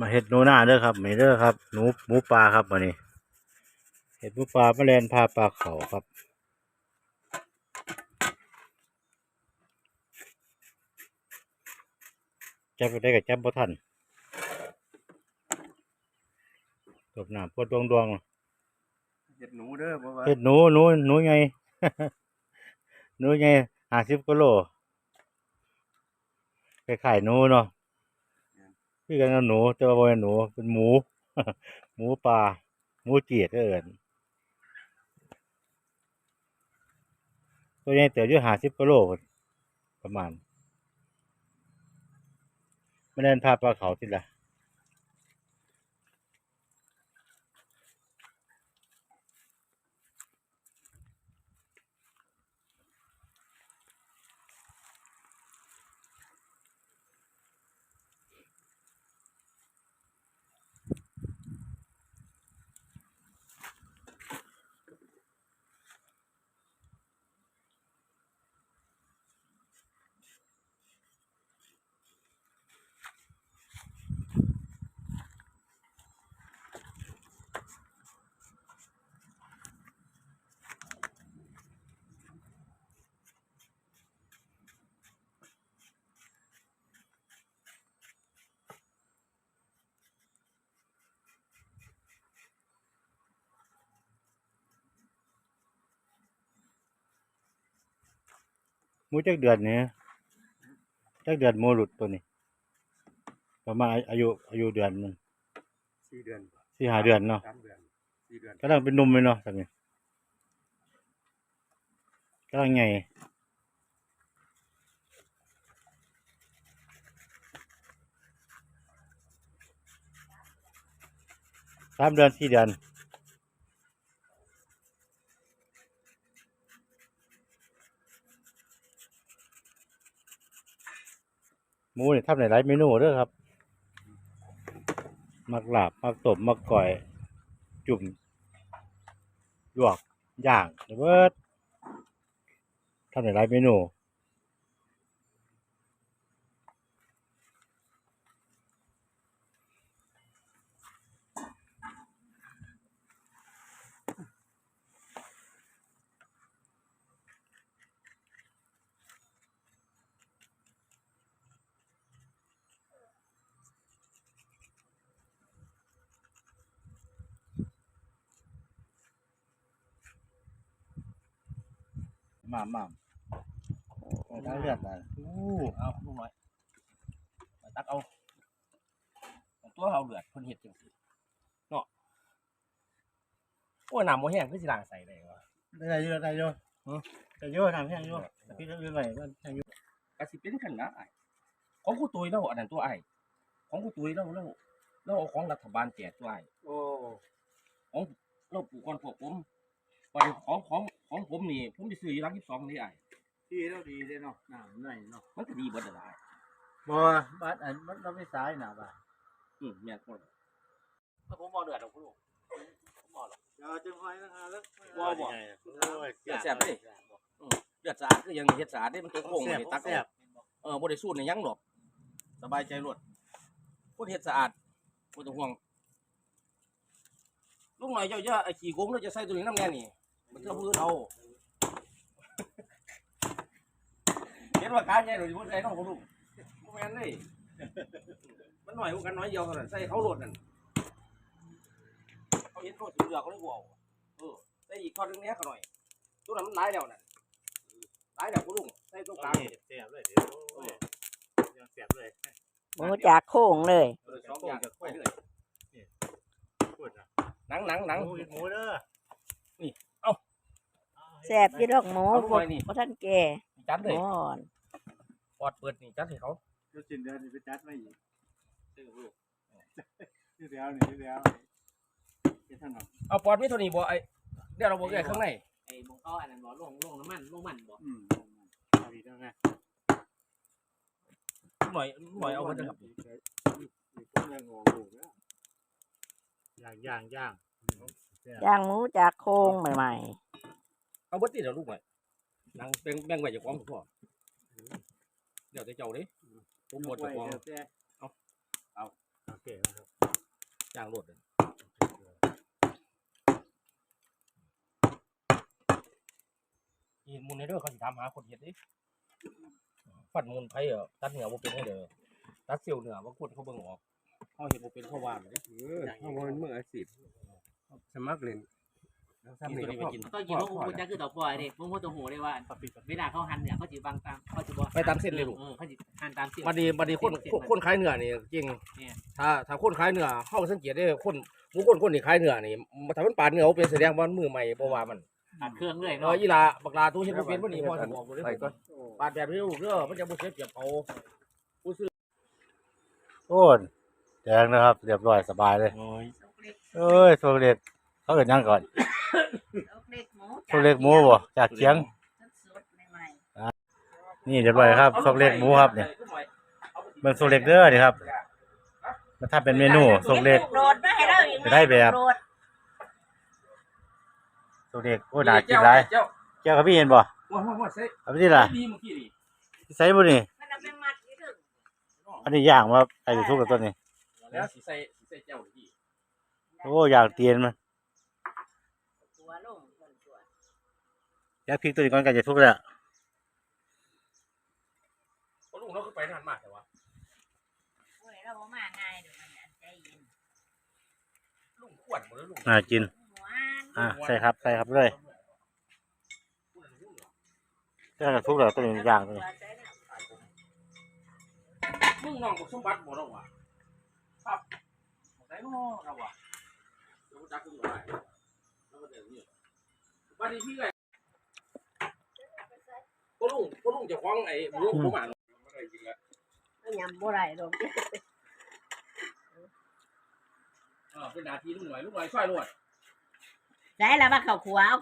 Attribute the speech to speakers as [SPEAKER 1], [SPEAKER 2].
[SPEAKER 1] มาเห็ดหนูนาเด้อครับไม่เด้อครับหนูหมูปลาครับวันนี้เห็ดหมูปลาแมลงพาปลาเขาครับจับไปได้กับจับบ่ทันตบน้ำปวดดวงดวง
[SPEAKER 2] เห็ดหนูเด้อบ่ว่า
[SPEAKER 1] เห็ดหนูหนูหนูไงหนูไงห้าสิบกิโลคล้ายๆหนูเนาะ คือกันกับหนูแต่ว่าบ่เป็นหนูเป็นหมู หมูป่าหมูเจียดเอิ้นตัวใหญ่เติบอยู่หาสิบกิโล่ประมาณไม่ได้ภาพปลาเขาทีละ มูจักเดือนเนี่ยจักเดือนหมูหลุดตัวนี้ ประมาณอายุอายุเดือนหนึง
[SPEAKER 2] สี่เดือน
[SPEAKER 1] สี่ห้าเดือนเนาะ
[SPEAKER 2] สามเดือนสี่เดือน
[SPEAKER 1] กำลังเป็นหนุ่มเลยเนาะตอนนี้กำลังไงสามเดือนสี่เดือน มูนี่ทำในหลายเมนูเด้อครับมักลาบมักตบมมักก่อย จุ่มลวกย่างระเบิดทำในหลายเมนู ม่ามหม่ามได้เลือดได้อู้
[SPEAKER 3] เอาลูกน้อยมาตักเอาเอาตัวเอาเลือดเพิ่นเฮ็ดจังซี่เนาะโอ้ยน้ำบ่แห้งคือสิล้างใส่ได้วะ
[SPEAKER 1] ได้เยอะได้เยอะ
[SPEAKER 3] ฮะ
[SPEAKER 1] ได้เยอะทำแห้งเยอะพี่ต้องเรื่อยๆก็แห้งเยอะ
[SPEAKER 3] ก็สิเป็นคั่นนะอ้ายของกูตุยแล้วอันนั้นตัวอ้ายของกูตุยแล้วแล้วแล้วเอาของรัฐบาลแจกตัวอ้าย
[SPEAKER 2] โอ้
[SPEAKER 3] เราปลูกก่อนพวกผม ไปของของของผมนี่ผมสิซื้ออยู่ร้าน22นี่อ้าย
[SPEAKER 2] ที่เราดีเลยเนาะน้ำไหนเนาะ
[SPEAKER 3] มันก็ดีเบิดนั่นล่ะอ้าย
[SPEAKER 1] บ่บ้านอันมันเราไม่สายหนาบ้าน
[SPEAKER 3] อืมแม่นบ่ถ้าผมบ่เดือดดอกคุณลูกผมบ่หรอก
[SPEAKER 2] เดี๋ยวจึงไว้นะฮะแล้ว
[SPEAKER 3] บ่บ่
[SPEAKER 1] โอ้ย
[SPEAKER 3] เลือดแซ่บเด้เลือดสะอาดคือยังเฮ็ดสะอาดเด้มันตัวโค้ง
[SPEAKER 1] แซ่บ
[SPEAKER 3] นี่ตัก
[SPEAKER 1] แซ่
[SPEAKER 3] เอา
[SPEAKER 1] บ
[SPEAKER 3] เออบ่ได้สูดในหยังหรอกสบายใจรวดคนเฮ็ดสะอาดบ่ต้องห่วง ลูกหน่อยเจ้าอย่าไอ้ขี้โกงเราจะใส่ตัวนี้น้ำแน่นี่ มันจะพื้นเอาเห็นว่าการใหญ่หรือบ่ใส่น้องบ่ลูกบ่แม่นเลยมันหน่อยกว่ากันน้อยเดียวเท่านั้นใส่เขาโลดนั่นเขาเห็นเขาสิเหลือเขาเลยบ่เอาเออใส่อีกก้อนหนึงเนี้ยเขาหน่อยตัวนั้นมันหลายแล้วนั่นหลายแล้วคุณลุงใส่ตรงกลาง
[SPEAKER 1] แซ่บเลยเดี๋ยวโอ้ยยังแซ่บเลย
[SPEAKER 4] หมูจากโค้งเลย
[SPEAKER 3] เออสองอย่างไปเลย
[SPEAKER 1] พู ดนะ
[SPEAKER 3] หนังหนังหนัง
[SPEAKER 1] หมูหมูเด้อ
[SPEAKER 3] นี่เอ้า
[SPEAKER 4] แซ่บอยี่ดอกหมู
[SPEAKER 3] เอาลูก
[SPEAKER 4] บ่
[SPEAKER 3] หน่อยนี่
[SPEAKER 4] บ่ท่านแก่
[SPEAKER 3] จัดเลย
[SPEAKER 4] อ่อน
[SPEAKER 3] ปอดเปิดนี่จัดให้เขา
[SPEAKER 2] เดี๋ยวจินเดือนนี่ไปจัดมาอีก
[SPEAKER 3] ซื้อลูก
[SPEAKER 2] ที่แล้วนี่ที่แล้วที่ท่านบอก
[SPEAKER 3] เอาปอดมีเท่านี้บ่ไอ้เดี๋ยวเราบอกแกข้างใน
[SPEAKER 5] ไอ้มงเขาอันนั้นบ่ลงลงน้ำมันลงมันบ่
[SPEAKER 2] อืม
[SPEAKER 1] เอาอีกแล้วไง
[SPEAKER 3] หน่อยหน่อยเอาไว้นะครับ
[SPEAKER 2] มีพวกแรงงอลูกแล้ว
[SPEAKER 1] ย่างย่างย่างแซ่บ
[SPEAKER 4] ย่างหมูจากโค้งใหม่
[SPEAKER 3] เอาเบิดติเดี๋ยวลูกไว้นังแบ่งแบ่งไว้จากของพ่อเดี๋ยวจะเจ้าเด้ผมหมดจากของ
[SPEAKER 2] แต่
[SPEAKER 1] โอเคนะครับ
[SPEAKER 3] จ้างรถเลยอีมุนในเด้อเขาสิถามหาคนเฮ็ดดิฟันมุนไผเออตัดเหนือบ่เป็นให้เด้อตัดเสียวเหนือบ่คนเขาเบิ่งออก เขาเฮ็ดบ่เป็นเขาว่าเลย
[SPEAKER 2] เออเขาเป็นมืออาชีพสมัครเล่นแล้ว
[SPEAKER 3] กิน
[SPEAKER 2] ทำนี่
[SPEAKER 3] ตัว
[SPEAKER 2] ก็
[SPEAKER 3] นี้
[SPEAKER 2] พ
[SPEAKER 3] ไป
[SPEAKER 2] อ
[SPEAKER 3] กิน
[SPEAKER 5] ก็กินพวกกูจะคือดอกบัวเด็กพวกเขาตัวหูเลยว่าเวลาเขาหั่นเนี่ยเขาจะบางตามเขาจะบอก
[SPEAKER 3] ไปตามเส้นเลยลูก
[SPEAKER 5] เออเขาจะหั่นตามเส้น
[SPEAKER 3] บัดนี้บัดนี้คนคนคนขายเนื้อนี่จริง
[SPEAKER 5] เนี่ย
[SPEAKER 3] ถ้าถ้าคนขายเนื้อเฮาสังเกตได้คนหมู่คนคนที่ขายเนื้อนี่ถ้ามันปาดเนื้อเอาเป็นแสดงว่ามันมือใหม่บ่ว่ามัน
[SPEAKER 5] ตัดเครื่องเลย
[SPEAKER 3] เอ
[SPEAKER 5] เนาะ
[SPEAKER 3] ออีหลาบักลาตู้เฮ็ดบ่เป็นบ่นี่พ่อสิบอกบ่ได้
[SPEAKER 2] ไปก่อน
[SPEAKER 3] ปาดแบบนี้ลูกเด้อมันจะบ่เสียเปรียบเขา
[SPEAKER 1] โอ้นแดงนะครับ เรียบร้อยสบายเลย
[SPEAKER 3] โอ้ย
[SPEAKER 1] เอ้ยโซเล็กเขาเกิดยังก่อน
[SPEAKER 4] เล็กหมู
[SPEAKER 1] โซเล็กหมูบ่จากเชียง
[SPEAKER 4] สดใหม่
[SPEAKER 1] นี่เรียบร้อยครับโซเล็กหมูครับเนี่ยเบิ่งโซเล็กเด้อนี่ครับมันถ้าเป็นเมนูโซเล็ก
[SPEAKER 4] โรดมาให้เราอีก
[SPEAKER 1] จะได้แบบ
[SPEAKER 4] โรด
[SPEAKER 1] โซเล็กโอ้น่ากินหลาย
[SPEAKER 3] เจ้า
[SPEAKER 1] แก้วเขาพี่เห็นบ่
[SPEAKER 3] ว่าว่าว่าใส่
[SPEAKER 1] เอาไปที่ล่ะ
[SPEAKER 3] ดีเมื่อกี้นี่
[SPEAKER 1] ใส่บ่นี่
[SPEAKER 4] มันเอาไปมัดอยู่ถึง
[SPEAKER 1] อันนี้ย่างมาใส่อยู่ทุกกับต้นนี่
[SPEAKER 3] แล้วสิใส่สิใส่เจ้าดี
[SPEAKER 1] โอ้ย่างเตียนมัน
[SPEAKER 4] ตัวลงบนตัว
[SPEAKER 1] ยักพริกตัวนี้ก่อนก็จะทุกแล้ว
[SPEAKER 3] เพราะลุงเราคือไปนานมากแต่ว่า
[SPEAKER 4] โอ้ยเราบ่มาง่ายเดี๋ยวมันอันใจเย็น
[SPEAKER 3] ลุงขวดหมดแล้วลุง
[SPEAKER 1] น่ากิน
[SPEAKER 4] หวาน
[SPEAKER 1] อะใส่ครับใส่ครับเลยใส่กับทุกแล้วตัวนี้ย่างตัวนี้
[SPEAKER 3] มึงน้องบอกสมบัติบ่เราว่ะ ครับบอกได้น้อเราว่ะเราจักกูได้แล้วก็เดี๋ยวนี้บัดนี้พี่ไงพ่อลุงพ่อลุงจะคว้างไอ้หมูผมอ่าน
[SPEAKER 2] ไม่ได้กินแล้ว
[SPEAKER 4] เอายำบ่ได้ดอก
[SPEAKER 3] เออเป็นนาทีลุงหน่อยลุงหน่อยช่วยด้วย
[SPEAKER 4] ใส่แล้วมาเข้าครัวเอา